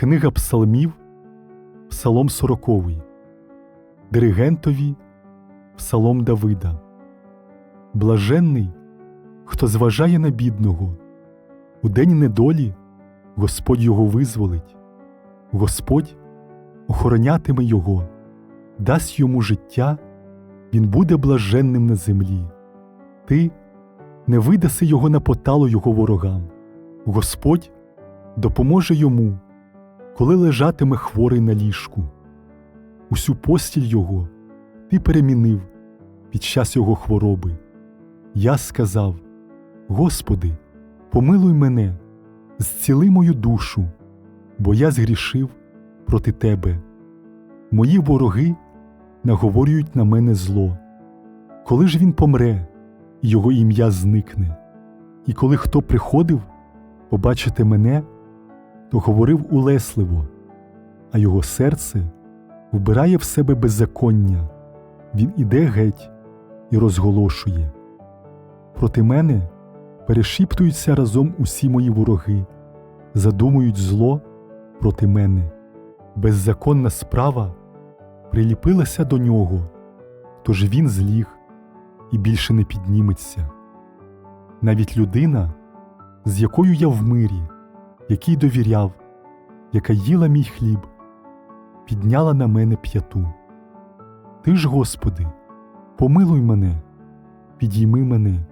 Книга Псалмів, Псалом сороковий, Диригентові, Псалом Давида. Блаженний, хто зважає на бідного, у день недолі Господь його визволить, Господь охоронятиме його, дасть йому життя, він буде блаженним на землі. Ти не видаси його на поталу його ворогам. Господь допоможе йому, коли лежатиме хворий на ліжку. Усю постіль його ти перемінив під час його хвороби. Я сказав: Господи, помилуй мене, зціли мою душу, бо я згрішив проти Тебе. Мої вороги наговорюють на мене зло. Коли ж він помре, його ім'я зникне, і коли хто приходив побачити мене, то говорив улесливо, а його серце вбирає в себе беззаконня, він іде геть і розголошує. Проти мене перешіптуються разом усі мої вороги, задумують зло проти мене. Беззаконна справа приліпилася до нього, тож він зліг і більше не підніметься. Навіть людина, з якою я в мирі, якій довіряв, яка їла мій хліб, підняла на мене п'яту. Ти ж, Господи, помилуй мене, підійми мене,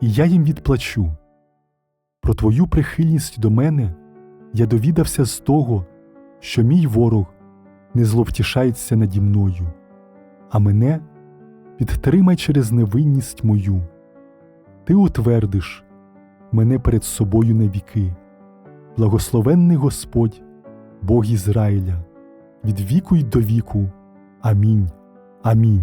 і я їм відплачу. Про Твою прихильність до мене я довідався з того, що мій ворог не зловтішається наді мною, а мене підтримай через невинність мою. Ти утвердиш мене перед собою на віки. Благословенний Господь, Бог Ізраїля, від віку й до віку. Амінь. Амінь.